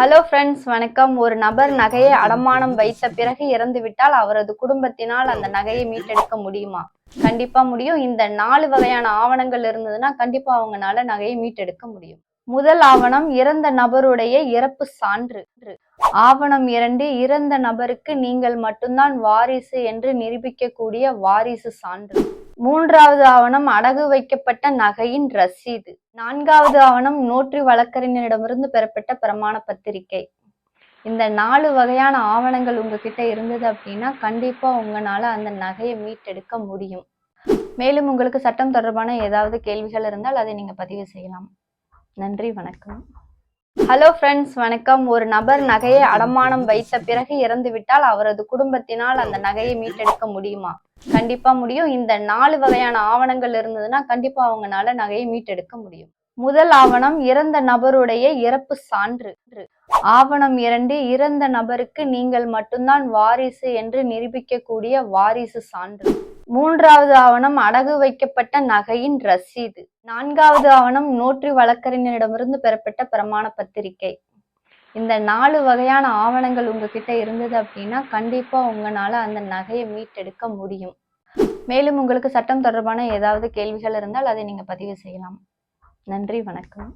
Hello friends வணக்கம். ஒரு நபர் நகையை அடமானம் வைத்த பிறகு இறந்துவிட்டால் அவரது குடும்பத்தினால் அந்த நகையை மீட்டெடுக்க முடியுமா? கண்டிப்பா முடியும். இந்த நாலு வகையான ஆவணங்கள் இருந்ததுன்னா கண்டிப்பா அவங்கனால நகையை மீட்டெடுக்க முடியும். முதல் ஆவணம் இறந்த நபருடைய இறப்பு சான்று. ஆவணம் இரண்டு இறந்த நபருக்கு நீங்கள் மட்டும்தான் வாரிசு என்று நிரூபிக்கக்கூடிய வாரிசு சான்று. மூன்றாவது ஆவணம் அடகு வைக்கப்பட்ட நகையின் ரசீது. நான்காவது ஆவணம் நோற்றி வழக்கறிஞரிடமிருந்து பெறப்பட்ட பிரமாண பத்திரிகை. இந்த நாலு வகையான ஆவணங்கள் உங்ககிட்ட இருந்தது அப்படின்னா கண்டிப்பா உங்களால அந்த நகையை மீட்டெடுக்க முடியும். மேலும் உங்களுக்கு சட்டம் தொடர்பான ஏதாவது கேள்விகள் இருந்தால் அதை நீங்க பதிவு செய்யலாம். நன்றி வணக்கம். ஹலோ ஃப்ரெண்ட்ஸ் வணக்கம். ஒரு நபர் நகையை அடமானம் வைத்த பிறகு இறந்துவிட்டால் அவரது குடும்பத்தினால் அந்த நகையை மீட்டெடுக்க முடியுமா? கண்டிப்பா முடியும். இந்த நாலு வகையான ஆவணங்கள் இருந்ததுன்னா கண்டிப்பா அவங்கனால நகையை மீட்டெடுக்க முடியும். முதல் ஆவணம் இறந்த நபருடைய இறப்பு சான்று. ஆவணம் இரண்டு இறந்த நபருக்கு நீங்கள் மட்டும்தான் வாரிசு என்று நிரூபிக்கக்கூடிய வாரிசு சான்று. மூன்றாவது ஆவணம் அடகு வைக்கப்பட்ட நகையின் ரசீது. நான்காவது ஆவணம் நோற்றி வழக்கறிஞரிடமிருந்து பெறப்பட்ட பிரமாண பத்திரிகை. இந்த நாலு வகையான ஆவணங்கள் உங்ககிட்ட இருந்தது அப்படின்னா கண்டிப்பா உங்களால அந்த நகையை மீட்டெடுக்க முடியும். மேலும் உங்களுக்கு சட்டம் தொடர்பான ஏதாவது கேள்விகள் இருந்தால் அதை நீங்க பதிவு செய்யலாம். நன்றி வணக்கம்.